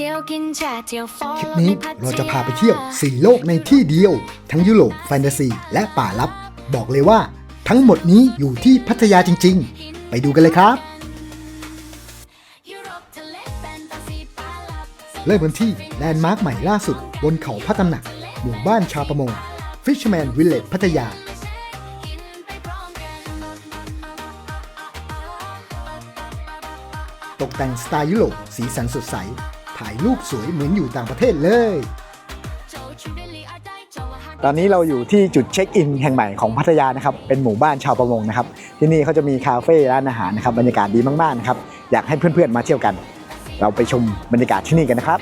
เที่ยวกินแชร์เที่ยวฟอคลิปลนี้เราจะพาไปเที่ยว4โลกในที่เดียว ทั้งยุโรปแฟนตาซี และป่าลับ บอกเลยว่า ทั้งหมดนี้อยู่ที่พัทยาจริง ๆ ไปดูกันเลยครับยุโรปทะเลแฟนตาซีป่าลับเริ่มกันที่แลนด์มาร์คใหม่ล่าสุด บนเขาพระตำหนัก หมู่บ้านชาวประมง Fisherman Village พัทยากินไปพร้อมกันตกแต่งสไตล์ยุโรปสีสันสดใส ถ่ายรูปสวยเหมือนอยู่ต่างประเทศเลยโจชูเดลีอาร์ได้โจอาหารตอนนี้เราอยู่ที่จุดเช็คอินแห่งใหม่ของพัทยานะครับ เป็นหมู่บ้านชาวประมงนะครับ ที่นี่เขาจะมีคาเฟ่ร้านอาหารนะครับ บรรยากาศดีมากๆนะครับ อยากให้เพื่อนๆมาเที่ยวกัน เราไปชมบรรยากาศที่นี่กันนะครับ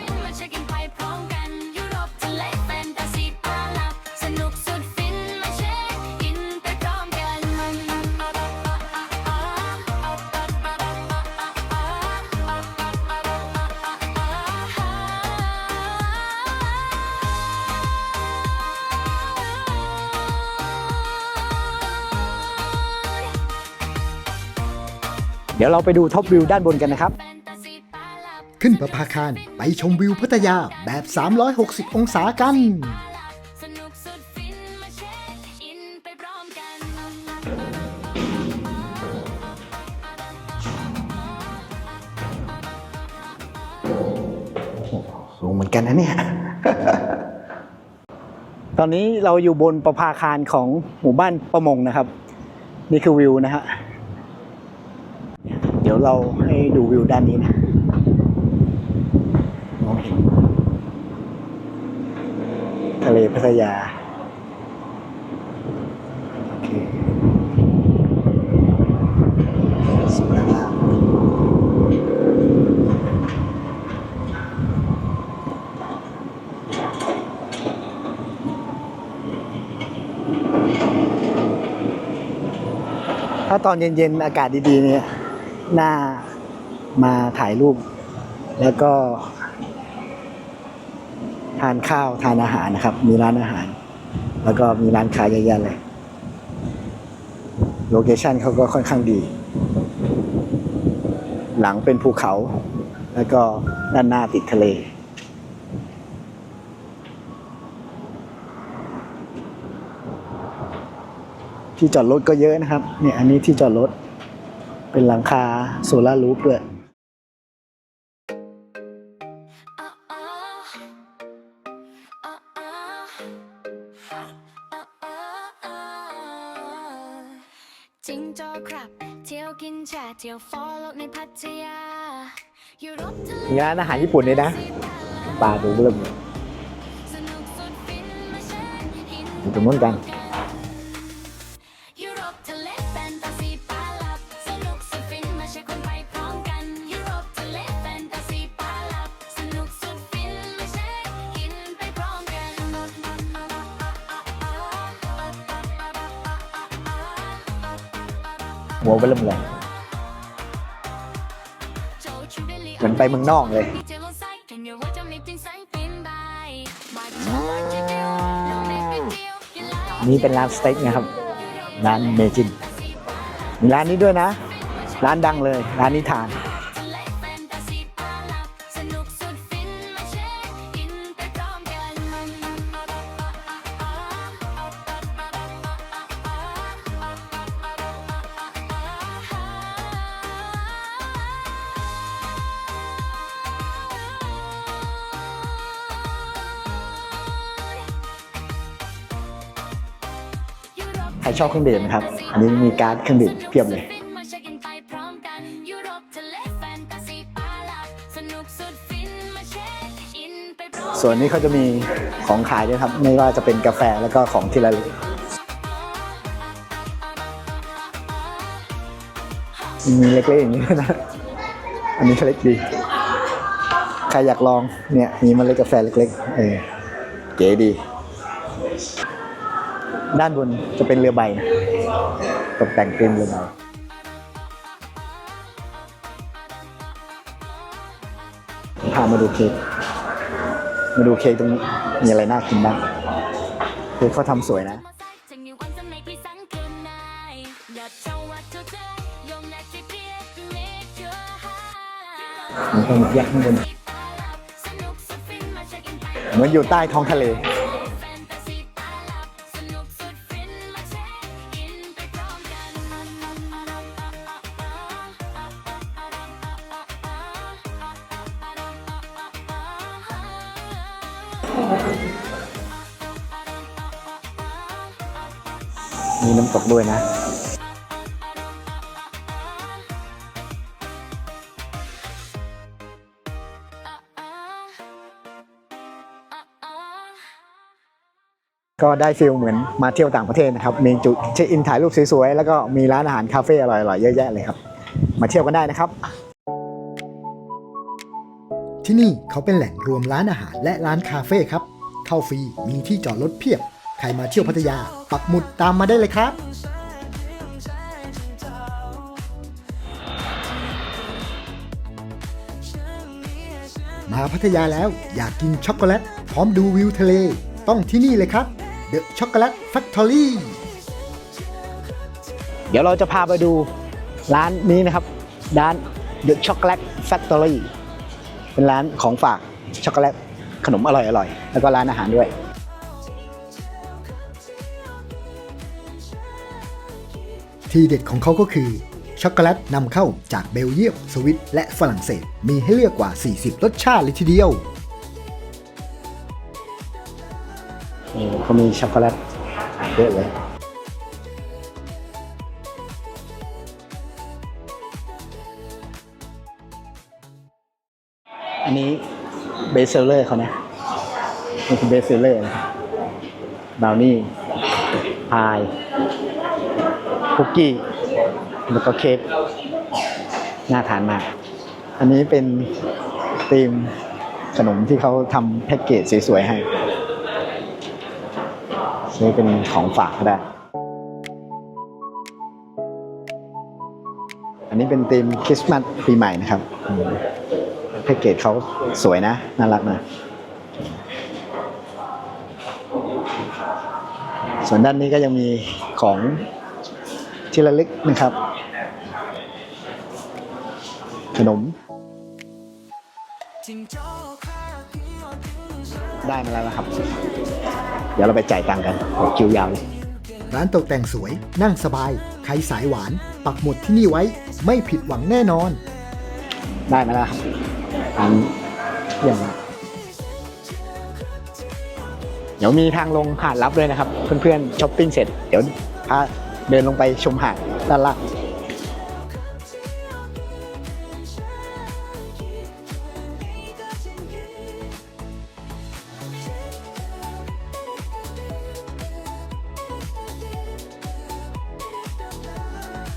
ดี๋ยวเราไปดูท็อปวิวด้านบนกันนะครับแฟนตาซีป่าลับ ขึ้นประภาคารไปชมวิวพัทยาแบบ 360 องศากันสนุกสุดฟินมาเช็คอินไปพร้อมกันสูงเหมือนกันนะเนี่ย ตอนนี้เราอยู่บนประภาคารของหมู่บ้านประมงนะครับ นี่คือวิวนะฮะเดี๋ยวเราให้ดูวิวด้านนี้นะมองเห็น ทะเลพัทยา โอเคสวยมากถ้าตอนเย็นๆ อากาศดีๆ เนี่ย หน่ามาถ่ายรูป แล้วก็ ทานข้าวทานอาหารนะครับ มีร้านอาหาร แล้วก็มีร้านค้าเยอะแยะเลยโลเคชันเขาก็ค่อนข้างดี หลังเป็นภูเขา แล้วก็ด้านหน้าติดทะเล ที่จอดรถก็เยอะนะครับ เนี่ยอันนี้ที่จอดรถ เป็นหลังคาโซลารูฟด้วยอ่าอ่าอ่าอ่าอ่าอ่าอ่าจิงโจ้ครับ เที่ยวกินแชร์เที่ยวฟอลโลกในพัทยายุโรปทะเลมีร้านอาหารญี่ปุ่นด้วยนะปลาดูเริ่มสนุกสุดฟินมาเช็คอินอยู่ตรงนู้นกัน หัวไปเริ่มเลยเหมือนไปเมืองนอกเลย นี่เป็นร้านสเต็กนะครับ ร้านเมจินมีร้านนี้ด้วยนะ ร้านดังเลย ร้านนิทาน รชอบเครื่องดื่มนะครับ อันนี้มีการ์ดเครื่องดื่มเพียบเลย ส่วนนี้เขาจะมีของขายด้วยครับ ไม่ว่าจะเป็นกาแฟแล้วก็ของที่ระลึกมีเล็กๆอย่างนี้นะ อันนี้เล็กดี ใครอยากลองเนี่ยมีมเมล็ดกาแฟเล็กๆ เออเก๋ดี ด้านบนจะเป็นเรือใบนะตกแต่งเป็นเรือใบพามาดูเค้กมาดูเค้กตรงนี้มีอะไรน่ากินบ้างเค้กเขาทำสวยนะมันต้องแยกข้างบนสเหมือนอยู่ใต้ท้องทะเล มีน้ำตกด้วยนะก็ได้ฟิลเหมือนมาเที่ยวต่างประเทศนะครับ มีจุดเช็คอินถ่ายรูปสวยๆ แล้วก็มีร้านอาหารคาเฟ่อร่อยๆ เยอะแยะเลยครับ มาเที่ยวกันได้นะครับ ที่นี่เขาเป็นแหล่งรวมร้านอาหารและร้านคาเฟ่ครับ เข้าฟรี มีที่จอดรถเพียบ ใครมาเที่ยวพัทยา ปักหมุดตามมาได้เลยครับ มาพัทยาแล้วอยากกินช็อกโกแลต พร้อมดูวิวทะเล ต้องที่นี่เลยครับ The Chocolate Factory เดี๋ยวเราจะพาไปดูร้านนี้นะครับ ร้าน The Chocolate Factory เป็นร้านของฝากช็อกโกแลตขนมอร่อยๆ แล้วก็ร้านอาหารด้วย ทีเด็ดของเขาก็คือ ช็อกโกแลตนำเข้าจากเบลเยียมสวิตและฝรั่งเศส มีให้เลือกกว่า 40 รสชาติเลยทีเดียวเขามีช็อกโกแลตเยอะเลยอันนี้เบสเซลเลอร์เขานะนี่คือเบสเซลเลอร์บบราวนี่พาย คุกกี้แล้วก็เค้กน่าทานมาก อันนี้เป็นธีมขนมที่เขาทำแพ็กเกจสวยๆให้ซื้อเป็นของฝากก็ได้ อันนี้เป็นธีมคริสต์มาสปีใหม่นะครับแพ็กเกจเขาสวยนะ น่ารักนะ ส่วนด้านนี้ก็ยังมีของ ที่ระลึกนะครับ ขนม ได้มาแล้วนะครับ เดี๋ยวเราไปจ่ายตังค์กันโอ้คิวยาวเลยร้านตกแต่งสวย นั่งสบาย ใครสายหวาน ปักหมุดที่นี่ไว้ ไม่ผิดหวังแน่นอน ได้มาแล้วครับอันเยี่ยมมากเดี๋ยวมีทางลงหาดลับด้วยนะครับ เพื่อนๆช้อปปิ้งเสร็จ เดี๋ยวพา เดินลงไปชมหาดด้านล่าง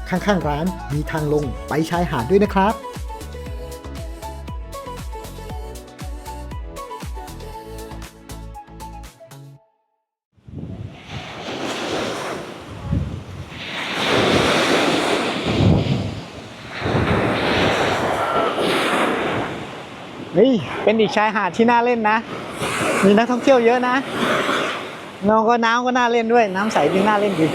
ข้างๆร้านมีทางลงไปชายหาดด้วยนะครับ เป็นอีกชายหาดที่น่าเล่นนะ มีนักท่องเที่ยวเยอะนะน้องก็น้ำก็น่าเล่นด้วย น้ำใสจริงน่าเล่นดี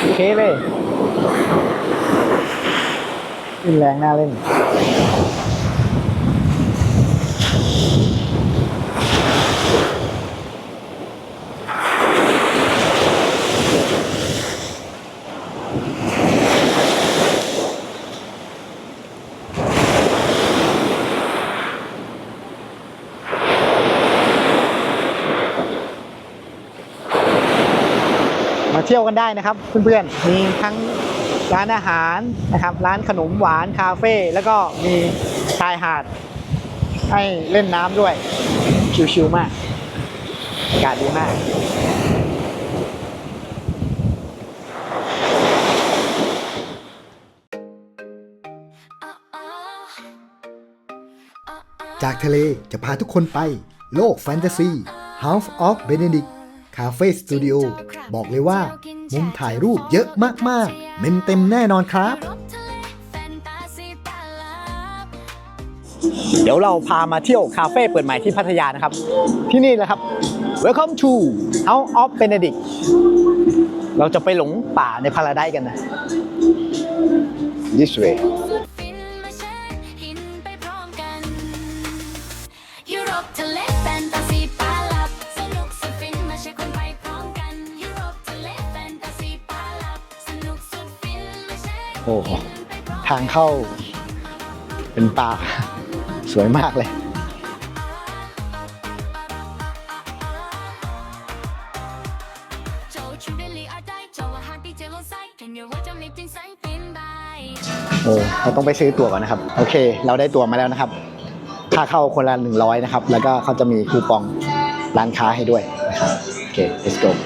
โอเคเลยอินแรงน่าเล่น เที่ยวกันได้นะครับเพื่อนๆมีทั้งร้านอาหารนะครับ ร้านขนมหวานคาเฟ่แล้วก็มีชายหาด ให้เล่นน้ำด้วย ชิวๆมากอากาศดีมากจากทะเลจะพาทุกคนไปโลกแฟนตาซี House of Benedict Cafe Studio บอกเลยว่า มุมถ่ายรูปเยอะมากๆ เมมเต็มแน่นอนครับรบทะเลแฟนตาซีตาลับ เดี๋ยวเราพามาเที่ยวคาเฟ่เปิดใหม่ที่พัทยานะครับ ที่นี่แหละครับ Welcome to House of Benedict เราจะไปหลงป่าในพาราไดกันนะ This way สุดฟินมาแชร์หินไปพร้อมกันยุโรปทะเล ทางเข้า เป็นป่าสวยมากเลยโอ้เราต้องไปซื้อตั๋วก่อนนะครับ โอเค เราได้ตั๋วมาแล้วนะครับ ค่าเข้าคนละ100 นะครับ แล้วก็เขาจะมีคูปองร้านค้าให้ด้วยนะครับ โอเค let's go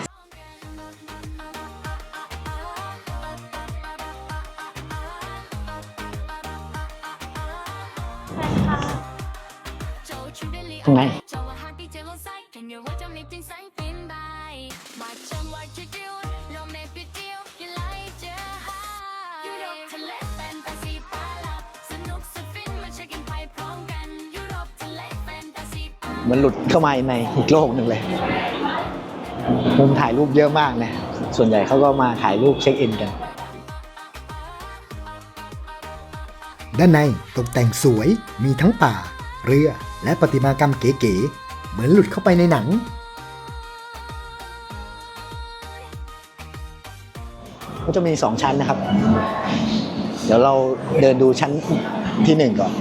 อินไปพร้อมกันยุโรปทะเลแฟนตาซีปาลับเหมันหลุดเข้ามาในอีกโลกหนึ่งเลย มุมถ่ายรูปเยอะมากนะ ส่วนใหญ่เขาก็มาถ่ายรูปเช็คอินกัน ด้านในตกแต่งสวย มีทั้งป่า เรือ และประติมากรรมเก๋ๆ เหมือนหลุดเข้าไปในหนัง ก็จะมีสองชั้นนะครับ เดี๋ยวเราเดินดูชั้นที่หนึ่งก่อน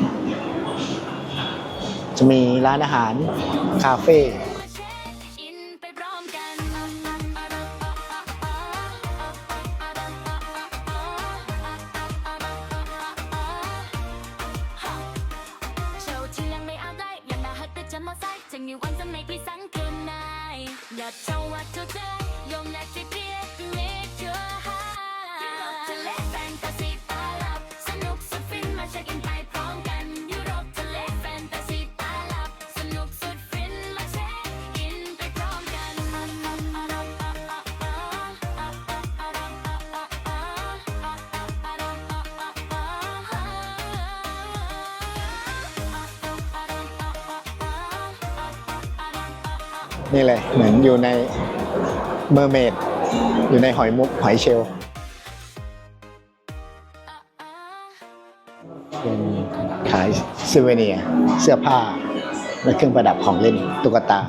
จะมีร้านอาหาร คาเฟ่ นี่เลย เหมือนอยู่ในเมอร์เมดอยู่ในหอยมุกหอยเชลเป็นขายซูเวเนีย เสื้อผ้า และเครื่องประดับของเล่นตุ๊กตา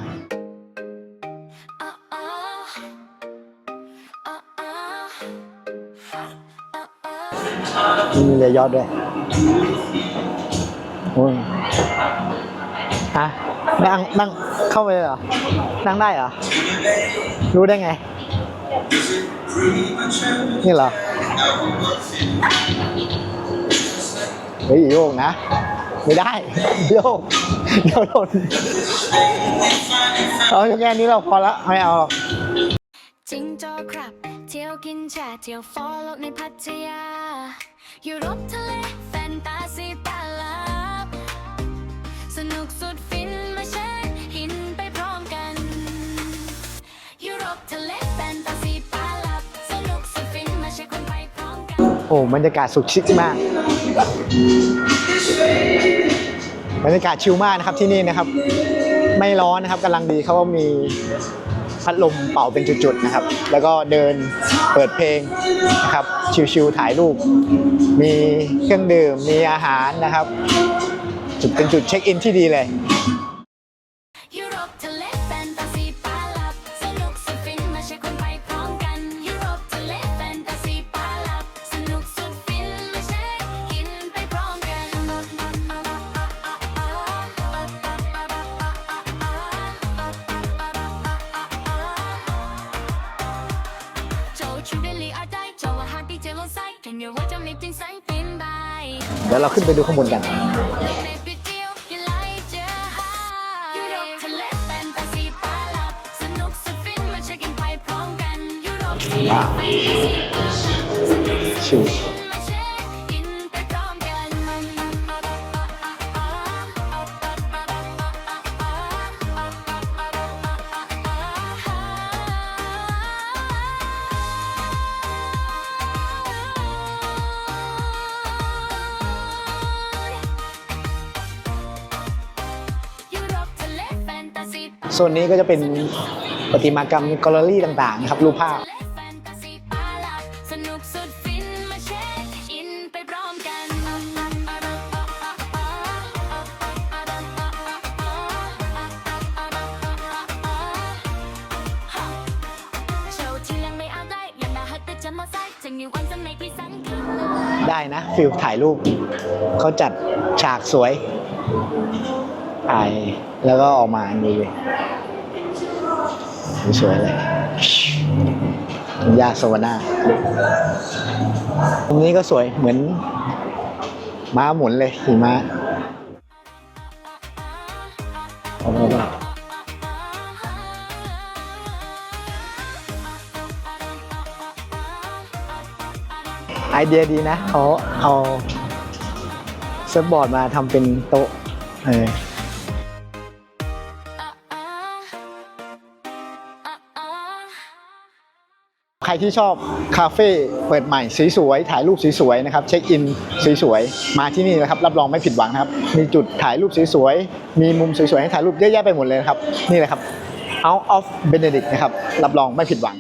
มีเรือยอดด้วยโอ้ยฮะ นั่งนั่งเข้าไปเหรอ นั่งได้เหรอ รู้ได้ไง นี่เหรอ เฮ้ยโยกนะ ไม่ได้ โยกเดี๋ยวหล่นเอาแค่นี้เราพอละไม่เอาหรอกจิงโจ้ครับ เที่ยวกินแชร์เที่ยวฟอลโลกในพัทยายุโรปทะเลแฟนตาซีปาลับสนุกสุด โอ้บรรยากาศสุดชิคมาก บรรยากาศชิลมากนะครับที่นี่นะครับ ไม่ร้อนนะครับกำลังดีเขาก็มีพัดลมเป่าเป็นจุดๆนะครับ แล้วก็เดินเปิดเพลงนะครับ ชิลๆถ่ายรูป มีเครื่องดื่ม มีอาหารนะครับ จุดเป็นจุดเช็คอินที่ดีเลย เดี๋ยวเราขึ้นไปดูข้างบนกันว้าชิว ยุโรปทะเลแฟนตาซีปาลับโซนนี้ก็จะเป็นประติมากรรมแกลเลอรี่ต่างๆนะครับรูปภาพได้นะมาใส่จะมีวันจะไม่พี่สังคืนได้นะฟิลถ่ายรูปเขาจัดฉากสวยถ่าย แล้วก็ออกมาดูเลยสวยเลยทุ่งหญ้าสวนาตรงนี้ก็สวยเหมือน ม้าหมุนเลยขี่ม้าเอามาบ้างไอเดียดีนะเขาเอาเซิร์ฟบอร์ดมาทำเป็นโต๊ะเออ รที่ชอบคาเฟ่เปิดใหม่สวยๆถ่ายรูปสวยๆนะครับเช็คอินสวยๆมาที่นี่นะครับรับรองไม่ผิดหวังครับ มีจุดถ่ายรูปสวยๆมีมุมสวยๆให้ถ่ายรูปเยอะแยะไปหมดเลยครับนี่แหละครับ Out of Benedict นะครับรับรองไม่ผิดหวัง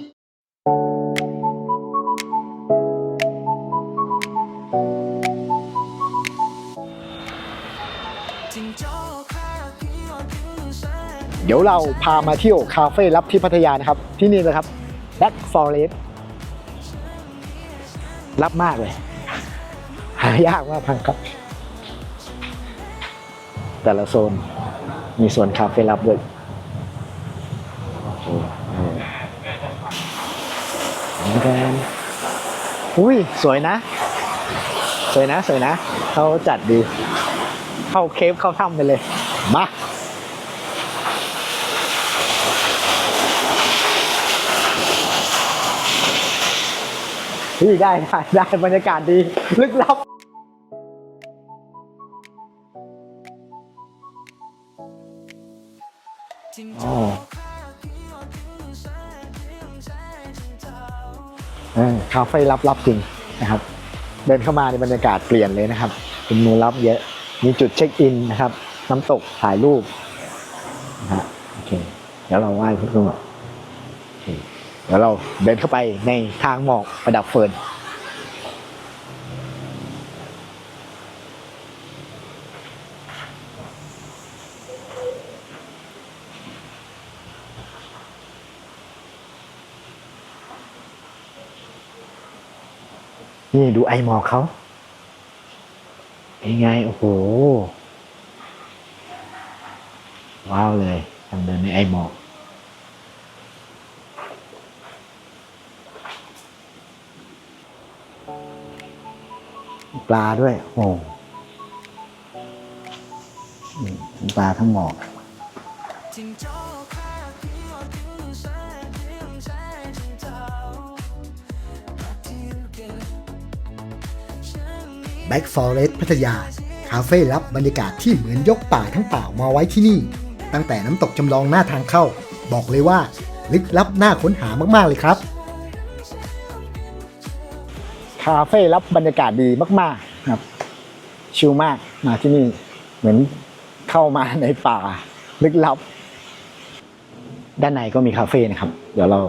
เดี๋ยวเราพามาเที่ยวคาเฟ่ลับที่พัทยานะครับ ที่นี่นะครับ Black Forest รับมากเลย หายากมากครับ แต่ละโซนมีส่วนคาเฟ่ลับด้วยโอ้โหเหมือนกันอุ้ย สวยนะ สวยนะ สวยนะ เขาจัดดี เข้าเคฟเข้าถ้ำไปเลย มา พี่ได้ได้ได้บรรยากาศดี ลึกลับอ๋อเออคาเฟ่ลับๆจริงนะครับ เดินเข้ามาในบรรยากาศเปลี่ยนเลยนะครับเป็นมือลับเยอะ มีจุดเช็คอินนะครับ น้ำตกถ่ายรูปนะฮะโอเค เดี๋ยวเราไหว้พุทธคุณโอเคเดี๋ยวเราเดินเข้าไปในทางหมอกประดับเฟิร์นนี่ดูไอหมอกเขาเป็นไง โอ้โห ว้าวเลยทางเดินในไอหมอก ปลาด้วย โอ้ปลาทั้งหมอกแบ็กฟอเรสพัทยา คาเฟ่ลับบรรยากาศที่เหมือนยกป่าทั้งป่ามาไว้ที่นี่ ตั้งแต่น้ำตกจำลองหน้าทางเข้า บอกเลยว่า ลึกลับน่าค้นหามากๆเลยครับ คาเฟ่รับบรรยากาศดีมาก ๆ ครับ ชิลมากมาที่นี่เหมือนเข้ามาในป่าลึกลับ ด้านในก็มีคาเฟ่นะครับ เดี๋ยวเรา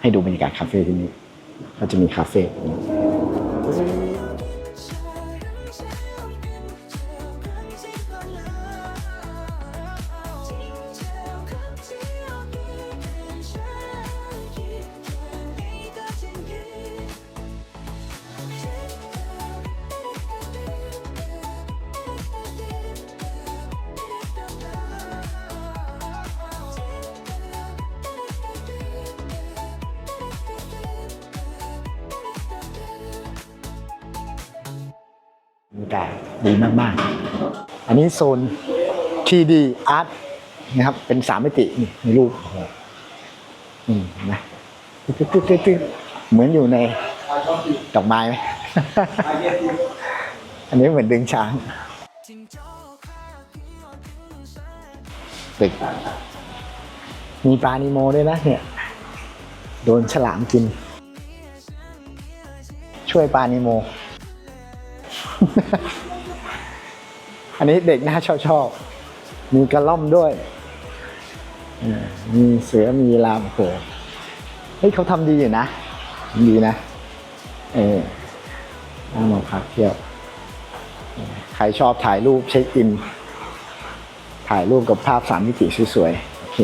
ให้ดูบรรยากาศคาเฟ่ที่นี่ก็จะมีคาเฟ่ บรรยากาศดีมาก ๆ อันนี้โซน 3D Art นะครับ เป็นสามมิตินี่ในรูปอ้โหนี่นะตึ๊ดตึ๊ดตึ๊ดตึ๊ดเหมือนอยู่ในดอกไม้ไหม อันนี้เหมือนดึงช้างตึกมีปลานิโมด้วยนะเนี่ย โดนฉลามกิน ช่วยปลานิโม อันนี้เด็กน่าชอบชอบมีกระล่อมด้วย มีเสือมีลามโอ้โหเฮ้ยเขาทำดีอยู่นะ ดีนะ เออน่ามาพักเที่ยว ใครชอบถ่ายรูปเช็คอิน ถ่ายรูปกับภาพสามมิติสวยๆ โอเค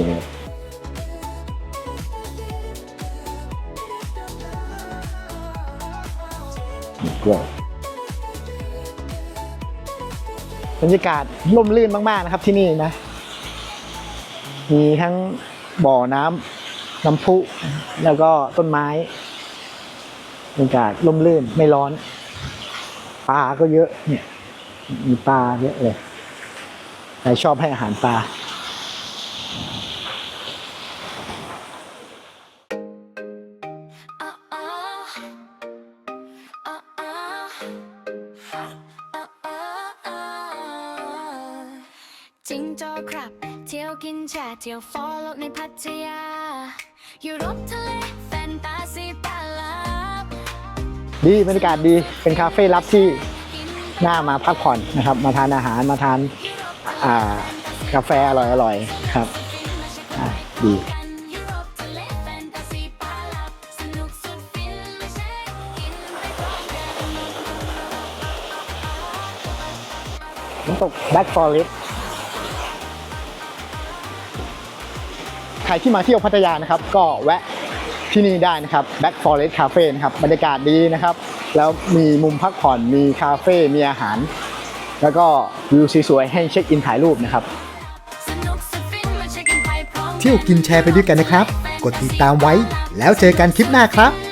บรรยากาศร่มรื่นมาก ๆ นะครับที่นี่นะ มีทั้งบ่อน้ำน้ำพุ แล้วก็ต้นไม้บรรยากาศร่มรื่นไม่ร้อนปลาก็เยอะเนี่ย มีปลาเยอะเลยใครชอบให้อาหารปลา เที่ยวฟอลโลกในพัทยาอยู่รบทะเลแฟนตาซีตาลับดีบรรยากาศดีเป็นคาเฟ่ลับที่น่ามาพักผ่อนนะครับ มาทานอาหารมาทานอ่ากาแฟอร่อยๆครับอะดีกันยุโรปทะเลแฟนตาซีปาลับดฟินไม่ใช่กินไปพร้อมกันน้ำตกแบ็กฟอร์เรส ครที่มาเที่ยวพัทยานะครับ ก็แวะที่นี่ได้นะครับ Back Forest Cafe นะครับบรรยากาศดีนะครับ แล้วมีมุมพักผ่อนมีคาเฟ่มีอาหาร แล้วก็วิวสวยๆให้เช็คอินถ่ายรูปนะครับ เที่ยวกินแชร์ไปด้วยกันนะครับ กดติดตามไว้แล้วเจอกันคลิปหน้าครับ